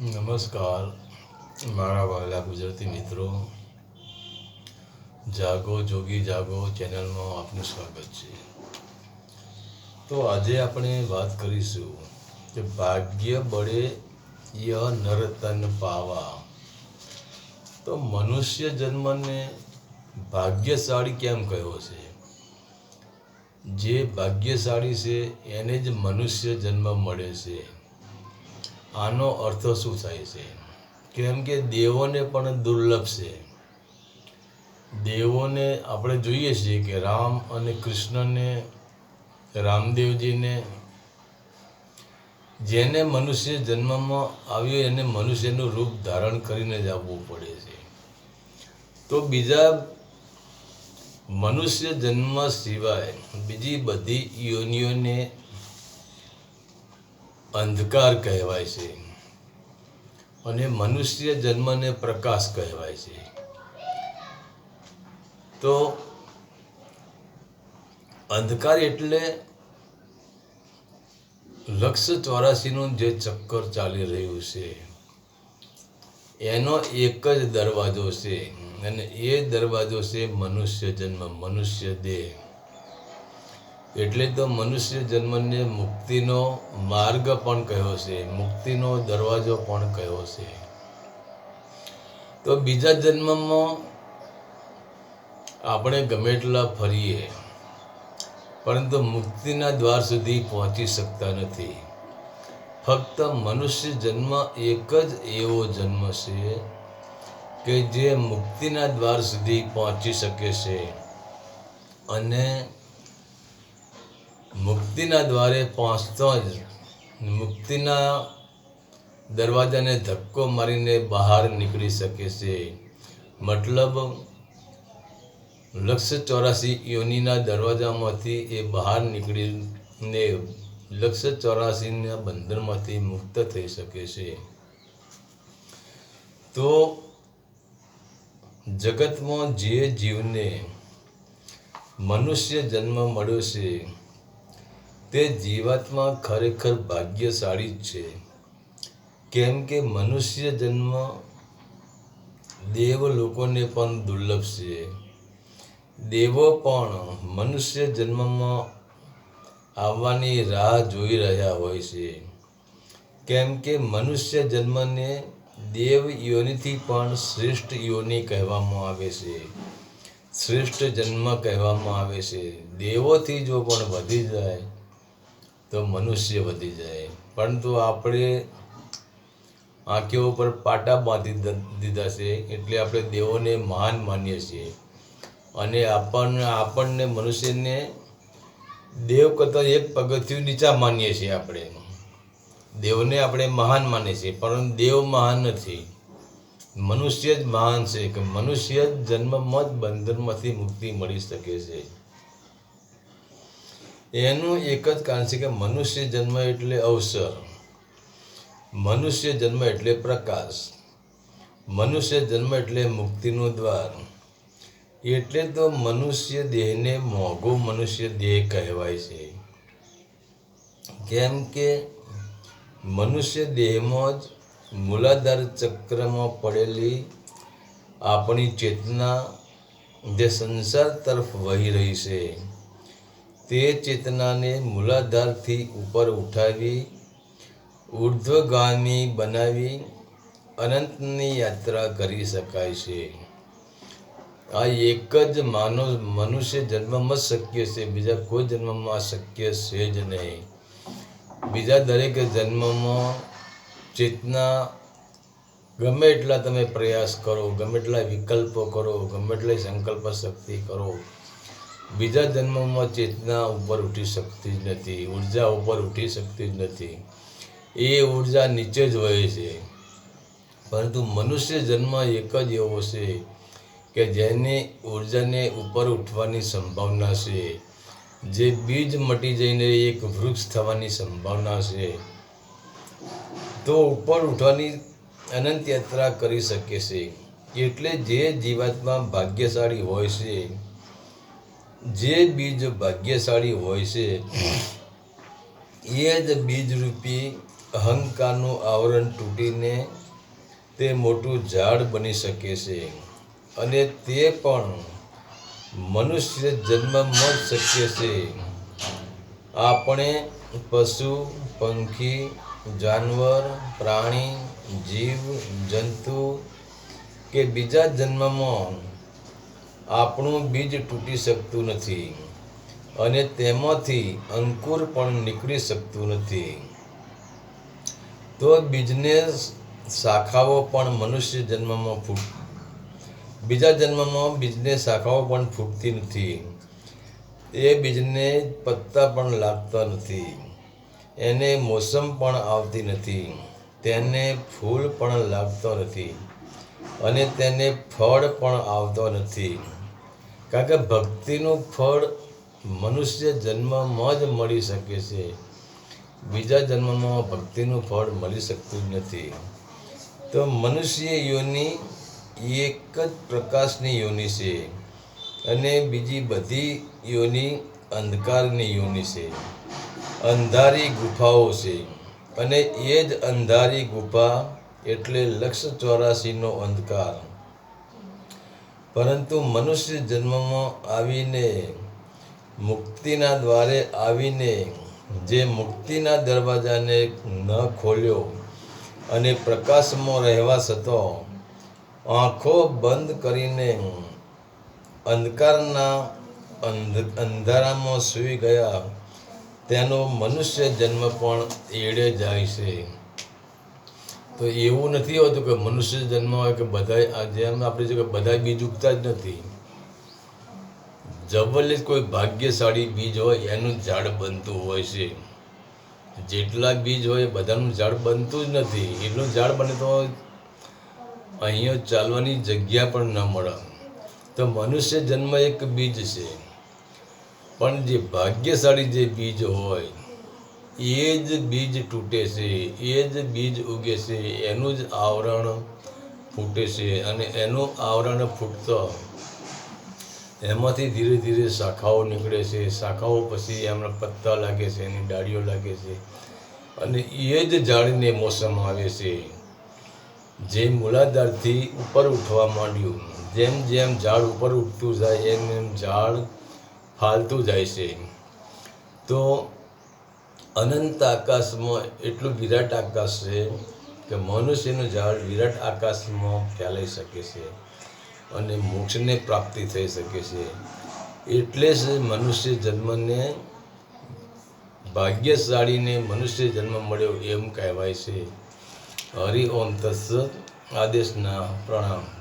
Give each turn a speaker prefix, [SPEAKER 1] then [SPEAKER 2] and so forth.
[SPEAKER 1] નમસ્કાર. મારા વાલા ગુજરાતી મિત્રો, જાગો, જોગી જાગો ચેનલમાં આપનું સ્વાગત છે. તો આજે આપણે વાત કરીશું કે ભાગ્ય બળે ય નરતન પાવા. તો મનુષ્ય જન્મને ભાગ્યશાળી કેમ કહ્યો છે? જે ભાગ્યશાળી છે, એને જ મનુષ્ય જન્મ મળે છે. આનો અર્થ શું થાય છે? કેમ કે દેવોને પણ દુર્લભ છે. દેવોને આપણે જોઈએ છીએ કે રામ અને કૃષ્ણને, રામદેવજીને, જેને મનુષ્ય જન્મમાં આવ્યો એને મનુષ્યનું રૂપ ધારણ કરીને જ આવવું પડે છે. તો બીજા મનુષ્ય જન્મ સિવાય બીજી બધી યોનિઓને અંધકાર કહેવાય છે. અને મનુષ્ય જન્મને પ્રકાશ કહેવાય છે. તો અંધકાર એટલે લક્ષ ચોરાસીનું જે ચક્કર ચાલી રહ્યું છે, એનો એક જ દરવાજો છે. અને એ દરવાજો છે મનુષ્ય જન્મ, મનુષ્ય દેહ. એટલે તો મનુષ્ય જન્મને મુક્તિનો માર્ગ પણ કહ્યો છે? મુક્તિનો દરવાજો પણ કહ્યો છે? તો બીજા જન્મમાં આપણે ગમે એટલા ફરીએ, પરંતુ મુક્તિના દ્વાર સુધી પહોંચી શકતા નથી. ફક્ત મનુષ્ય જન્મ એક જ એવો જન્મ છે કે જે મુક્તિના દ્વાર સુધી પહોંચી શકે છે. અને મુક્તિના દ્વારે પહોંચતો જ મુક્તિના દરવાજાને ધક્કો મારીને બહાર નીકળી શકે છે. મતલબ, લક્ષ ચોરાસી યોનિના દરવાજામાંથી એ બહાર નીકળીને લક્ષ ચોરાસીના બંધનમાંથી મુક્ત થઈ શકે છે. તો જગતમાં જે જીવને મનુષ્ય જન્મ મળ્યો છે તે જીવાત્મા ખરેખર ભાગ્યશાળી જ છે. કેમ કે મનુષ્ય જન્મ દેવ લોકોને પણ દુર્લભ છે. દેવો પણ મનુષ્ય જન્મમાં આવવાની રાહ જોઈ રહ્યા હોય છે. કેમ કે મનુષ્ય જન્મને દેવ યોનિથી પણ શ્રેષ્ઠ યોનિ કહેવામાં આવે છે. શ્રેષ્ઠ જન્મ કહેવામાં આવે છે. દેવોથી જો પણ વધી જાય તો મનુષ્ય વધી જાય. પરંતુ આપણે આંખીઓ ઉપર પાટા બાંધી દીધા છે એટલે આપણે દેવોને મહાન માનીએ છીએ. અને આપણને આપણને મનુષ્યને દેવ કરતાં એક પગથિયું નીચા માનીએ છીએ આપણે. દેવને આપણે મહાન માનીએ છીએ, પરંતુ દેવ મહાન નથી. મનુષ્ય જ મહાન છે કે મનુષ્ય જ જન્મમાં જ બંધનમાંથી મુક્તિ મળી શકે છે. એનું એક જ કારણ છે કે મનુષ્ય જન્મ એટલે અવસર. મનુષ્ય જન્મ એટલે પ્રકાશ. મનુષ્ય જન્મ એટલે મુક્તિનું દ્વાર. એટલે તો મનુષ્ય દેહને મોંઘો મનુષ્ય દેહ કહેવાય છે. કેમ કે મનુષ્ય દેહમાં જ મૂલાધાર ચક્રમાં પડેલી આપણી ચેતના જે સંસાર તરફ વહી રહી છે. તે ચેતનાને મૂલાધારથી ઉપર ઉઠાવી, ઉર્ધ્વગામી બનાવી, અનંતની યાત્રા કરી શકાય છે. આ એક જ માનવ, મનુષ્ય જન્મમાં જ શક્ય છે, બીજા કોઈ જન્મમાં શક્ય છે જ નહીં. બીજા દરેક જન્મમાં ચેતના ગમે એટલા તમે પ્રયાસ કરો, ગમે એટલા વિકલ્પો કરો, ગમે એટલી સંકલ્પ શક્તિ કરો બીજા જન્મમાં ચેતના ઉપર ઉઠી શકતી જ નથી, ઊર્જા ઉપર ઉઠી શકતી જ નથી. એ ઊર્જા નીચે જ હોય છે. પરંતુ મનુષ્ય જન્મ એક જ એવો છે કે જેની ઉર્જાને ઉપર ઉઠવાની સંભાવના છે. જે બીજ મટી જઈને એક વૃક્ષ થવાની સંભાવના છે. તો ઉપર ઉઠવાની અનંત યાત્રા કરી શકે છે. એટલે જે જીવાત્મા ભાગ્યશાળી હોય છે જે બીજ ભાગ્યશાળી હોય છે, એ જ બીજરૂપી અહંકારનું આવરણ તૂટીને તે મોટું ઝાડ બની શકે છે. અને તે પણ મનુષ્ય જન્મમાં જ શક્ય છે. આપણે પશુ, પંખી, જાનવર, પ્રાણી, જીવ, જંતુ કે બીજા જન્મમાં આપણું બીજ તૂટી શકતું નથી અને તેમાંથી અંકુર પણ નીકળી શકતું નથી. તો બીજને શાખાઓ પણ મનુષ્ય જન્મમાં ફૂટ બીજા જન્મમાં બીજને શાખાઓ પણ ફૂટતી નથી. એ બીજને પત્તા પણ લાગતા નથી. એને મોસમ પણ આવતી નથી. તેને ફૂલ પણ લાગતો નથી. અને તેને ફળ પણ આવતો નથી. કારણ કે ભક્તિનું ફળ મનુષ્ય જન્મમાં જ મળી શકે છે. બીજા જન્મમાં ભક્તિનું ફળ મળી શકતું જ નથી. તો મનુષ્ય યોની એક જ પ્રકાશની યોનિ છે અને બીજી બધી યોની અંધકારની યોનિ છે. અંધારી ગુફાઓ છે અને એ જ અંધારી ગુફા એટલે લક્ષ ચોરાસીનો અંધકાર. પરંતુ મનુષ્ય જન્મમાં આવીને મુક્તિના દ્વારે આવીને જે મુક્તિના દરવાજાને ન ખોલ્યો અને પ્રકાશમાં રહેવા છતો આંખો બંધ કરીને અંધકારના અંધ, અંધારામાં સૂઈ ગયા, તેનો મનુષ્ય જન્મ પણ એળે જાય છે. તો એવું નથી હોતું કે મનુષ્ય જન્મ હોય કે બધા જેમ આપણે છે કે બધા બીજ ઉગતા જ નથી. જબરજસ્ત કોઈ ભાગ્યશાળી બીજ હોય, એનું ઝાડ બનતું હોય છે. જેટલા બીજ હોય, બધાનું ઝાડ બનતું જ નથી. એટલું ઝાડ બને તો અહીંયા ચાલવાની જગ્યા પણ ન મળે. તો મનુષ્ય જન્મ એક બીજ છે. પણ જે ભાગ્યશાળી જે બીજ હોય એ જ બીજ તૂટે છે, એ જ બીજ ઉગે છે, એનું જ આવરણ ફૂટે છે અને એનું આવરણ ફૂટતો એમાંથી ધીરે ધીરે શાખાઓ નીકળે છે. શાખાઓ પછી એમના પત્તા લાગે છે, એની ડાળીઓ લાગે છે અને એ જ ઝાડને મોસમ આવે છે. જે મૂલાધારથી ઉપર ઉઠવા માંડ્યું, જેમ જેમ ઝાડ ઉપર ઉઠતું જાય, એમ એમ ઝાડ ફાલતું જાય છે. તો અનંત આકાશમાં એટલું વિરાટ આકાશ છે કે મનુષ્યનું ઝાડ વિરાટ આકાશમાં ફેલાઈ શકે છે અને મોક્ષને પ્રાપ્તિ થઈ શકે છે. એટલે જ મનુષ્ય જન્મને ભાગ્યશાળીને મનુષ્ય જન્મ મળ્યો એમ કહેવાય છે. હરિ ઓમ તત્સ આદેશના પ્રણામ.